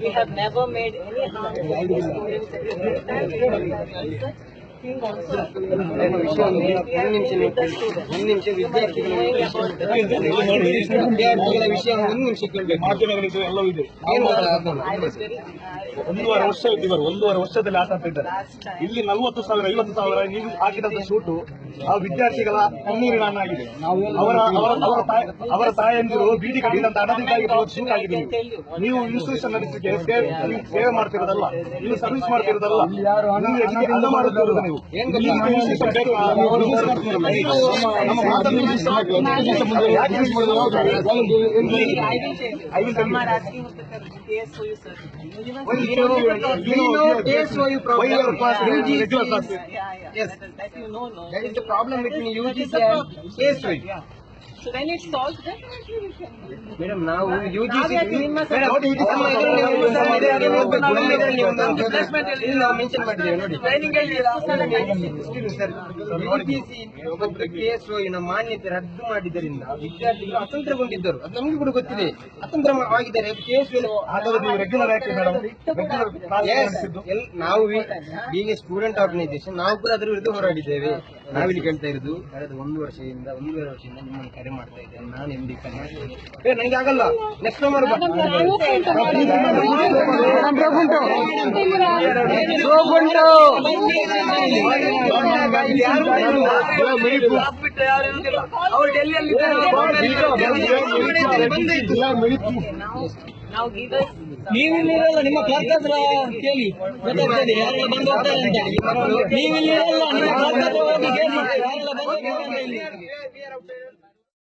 we have never made any. ಒಂದು ನಿಮಿಷ. ಒಂದು ಒಂದೂವರೆ ವರ್ಷ ಇವರು ವರ್ಷದಲ್ಲಿ ಆಟ ಆಡ್ತಿದ್ದಾರೆ ಇಲ್ಲಿ ನಲ್ವತ್ತು ಸಾವಿರ, ಐವತ್ತು ಸಾವಿರ, ನೀವು ಹಾಕಿದಂತ ಶೂಟು ಆ ವಿದ್ಯಾರ್ಥಿಗಳ ಕಣ್ಣೂರಿನ ಆಗಿದೆ ಅವರ ಅವರ ತಾಯಿ ಅವರ ತಾಯಂದಿರು ಬೀದಿ ಕಟ್ಟಿದಂತ ಅಣ್ಣದಿಂದಾಗಿ ಆಗಿದೆ ನೀವು ಇನ್ಸ್ಟಿಟ್ಯೂಷನ್ ನಡೆಸಲಿಕ್ಕೆ ಸೇವೆ ಮಾಡ್ತಿರೋದಲ್ಲ ನೀವು ಸರ್ವಿಸ್ ಮಾಡ್ತಿರೋದಲ್ಲ ನೀವು ಮಾಡುತ್ತಿರೋದು ನೀವು ಯಾಕೆ will you provide your pass you know no that is the the problem between UGC and ASWIT. So when it's solved. Madam ನಾವು ನಿಮ್ಮ ನಮ್ಮ. ನಮ್ಮ ಮೆನ್ಷನ್ ಮಾಡಿದ್ದೇವೆ ನೋಡಿ ಮಾನ್ಯತೆ ರದ್ದು ಮಾಡಿದ್ದರಿಂದ ವಿದ್ಯಾರ್ಥಿಗಳು ಅತಂತ್ರಗೊಂಡಿದ್ದರು. ಅದು ನಮ್ಗೆ ಕೂಡ ಗೊತ್ತಿದೆ. ಅತಂತ್ರ ಆಗಿದ್ದಾರೆ ನೀವು ಈಗ ಸ್ಟೂಡೆಂಟ್ ಆರ್ಗನೈಸೇಷನ್ ನಾವು ಕೂಡ ಅದರ ವಿರುದ್ಧ ಹೋರಾಡಿದ್ದೇವೆ. ನಾವಿಲ್ಲಿ ಕೇಳ್ತಾ ಇರೋದು ಕಳೆದ ಒಂದು ವರ್ಷದಿಂದ ಒಂದೂವರೆ ವರ್ಷದಿಂದ ನಿಮ್ಮನ್ನು ಕರೆ ಮಾಡ್ತಾ ಇದ್ದೇನೆ ನಾನು ಎಂ ಡಿ ಕರೆ ಮಾಡ್ತೇನೆ ಏ ನನಗೆ ಆಗಲ್ಲ. Next number. ಅವ್ರು ಡೆಲ್ಲಿಯಲ್ಲಿ ನೀವಿಲ್ಲಿರಲ್ಲ ನಿಮ್ಮ ಕ್ಲರ್ಕ್ ಹತ್ರ ಕೇಳಿ ಗೊತ್ತಾಗ್ತದೆ ಯಾರೆಲ್ಲ ಬಂದು ಹೋಗ್ತಾರೆ ಅಂತ ನೀವಿಲ್ಲಿರಲ್ಲ ನಿಮ್ಮ ಕ್ಲರ್ಕ್ ಹತ್ರ ಹೋಗಿ ಕೇಳಿ ಯಾರೆಲ್ಲ ಬಂದು ಹೋಗ್ತಾರೆ.